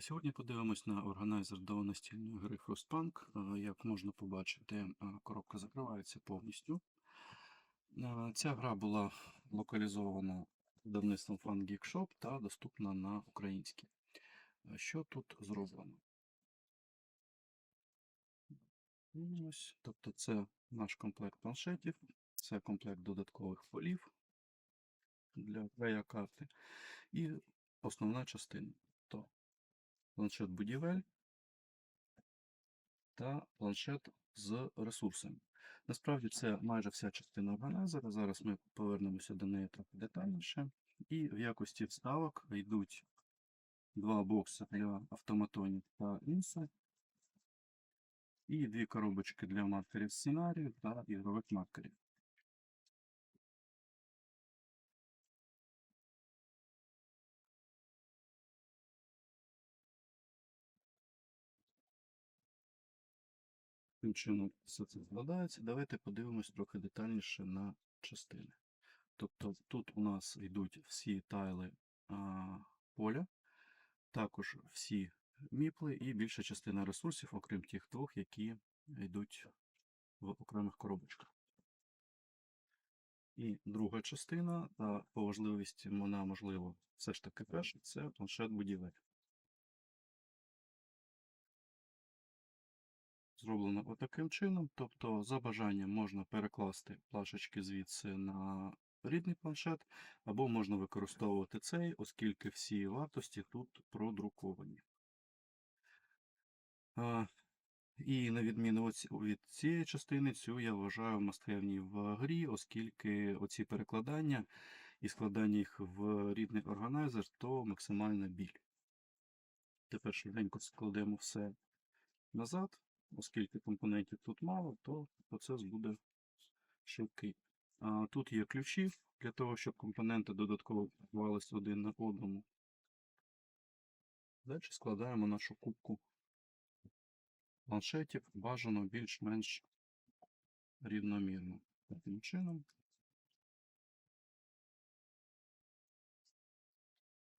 Сьогодні подивимось на органайзер до настільної гри Frostpunk. Як можна побачити, коробка закривається повністю. Ця гра була локалізована видавництвом Fun Geek Shop та доступна на українській. Що тут зроблено? Ось, тобто це наш комплект планшетів, це комплект додаткових полів для края карти і основна частина. Планшет будівель та планшет з ресурсами. Насправді це майже вся частина органайзера. Зараз ми повернемося до неї трохи детальніше. І в якості вставок йдуть два бокси для автоматонів та інса, і дві коробочки для маркерів сценарію та ігрових маркерів. Таким чином все це складається. Давайте подивимось трохи детальніше на частини. Тобто тут у нас йдуть всі тайли а, поля, також всі міпли і більша частина ресурсів, окрім тих двох, які йдуть в окремих коробочках. І друга частина, та по важливості вона, можливо, все ж таки перша, це планшет будівель. Зроблено отаким чином, тобто за бажанням можна перекласти плашечки звідси на рідний планшет, або можна використовувати цей, оскільки всі вартості тут продруковані. І на відміну від цієї частини, цю я вважаю мастхевні в грі, оскільки оці перекладання і складання їх в рідний органайзер то максимальна біль. Тепер швиденько складемо все назад, оскільки компонентів тут мало, то процес буде швидкий. Тут є ключі для того, щоб компоненти додатково відбувалися один на одному. Далі складаємо нашу кубку планшетів бажано більш-менш рівномірно. Таким чином.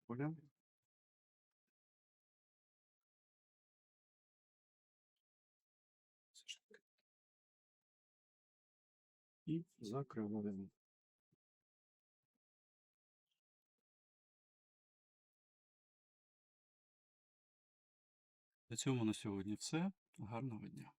Поля. І закриваємо. На цьому на сьогодні все. Гарного дня.